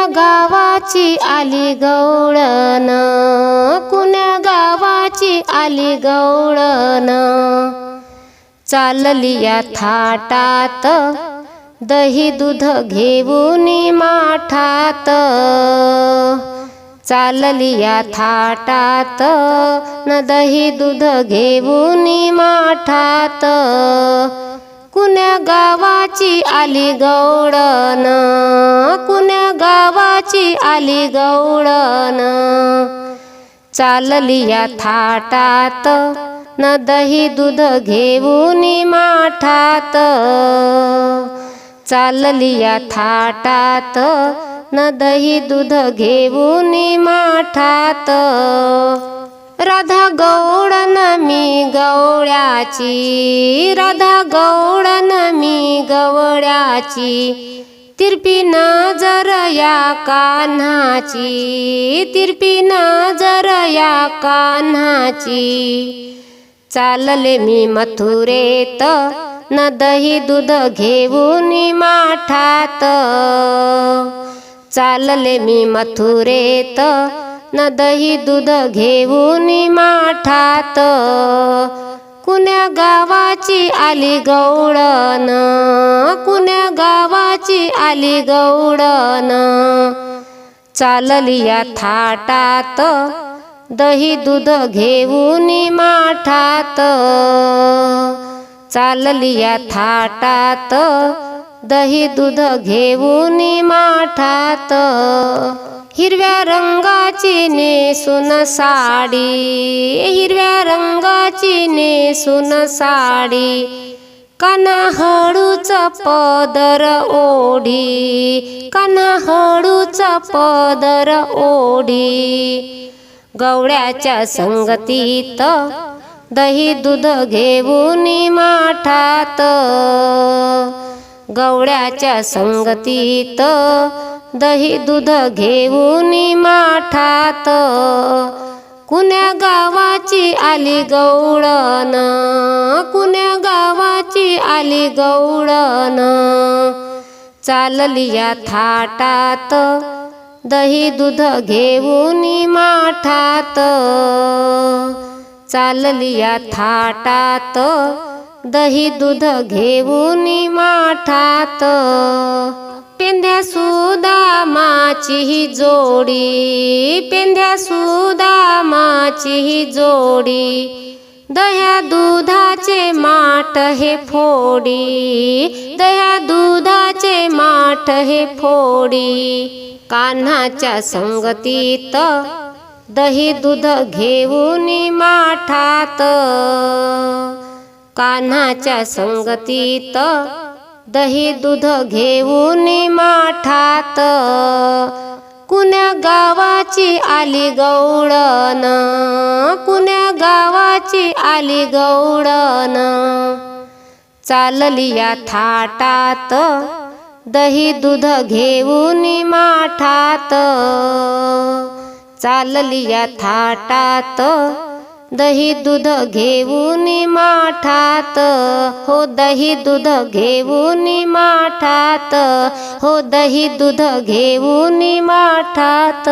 कुण्या गावाची आली गवळण. कुण्या गावाची आली गवळण. चालली या थाटात दही दूध घेऊन माठात. चालली या थाटात न दही दूध घेऊन माठात. कुण्या गावाची आली गौडन कुण्या गावाची आली गौडन चालली या थाटात न दही दूध घेऊन माठात. चालली या थाटात न दही दूध घेऊन माठात. राधा गौडन मी गवळ्याची. राधा गौडन मी गवळ्याची. तिरपी नजर या कान्हाची. तिरपी नजर या कान्हाची. चालले मी मथुरेत. न दही दूध घेऊन माठात. चालले मी मथुरेत. न दही दूध घेऊन माठात. कुण्या गावाची आली गौडन कुण्या गावाची आली गौडन चालली या थाटात. दही दूध घेऊन माठात. चालली या थाटात. दही दूध घेऊन माठात. हिरव्या रंग रंगाची नेसून साडी हिरव्या रंगाची नेसून साडी काना हळूच पदर ओढी काना हळूच पदर ओढी. गवळ्याच्या संगतीत दही दूध घेऊन माठात गवळ्याच्या संगतीत दही दूध घेऊन माठात. कुण्या गावाची आली गवळण? कुण्या गावाची आली गवळण? चालली या थाटात दही दूध घेऊन माठात. चालली या थाटात दही दूध घेऊन माठात. पेंध्या सुदामाची ही जोडी पेंध्या सुदामाची ही जोडी दह्या दुधाचे माठ हे फोडी दह्या दुधाचे माठ हे फोडी. कान्हाच्या संगतीत दही दूध घेऊन माठात. कान्हाच्या संगतीत दही दूध घेऊन माठात. कुण्या गावाची आली गौडन? कुण्या गावाची आली गौडन? चालली या थाटात दही दूध घेऊन माठात. चालली या थाटात दही दूध घेऊन माठात. हो दही दूध घेऊन माठात. हो दही दूध घेऊन माठात.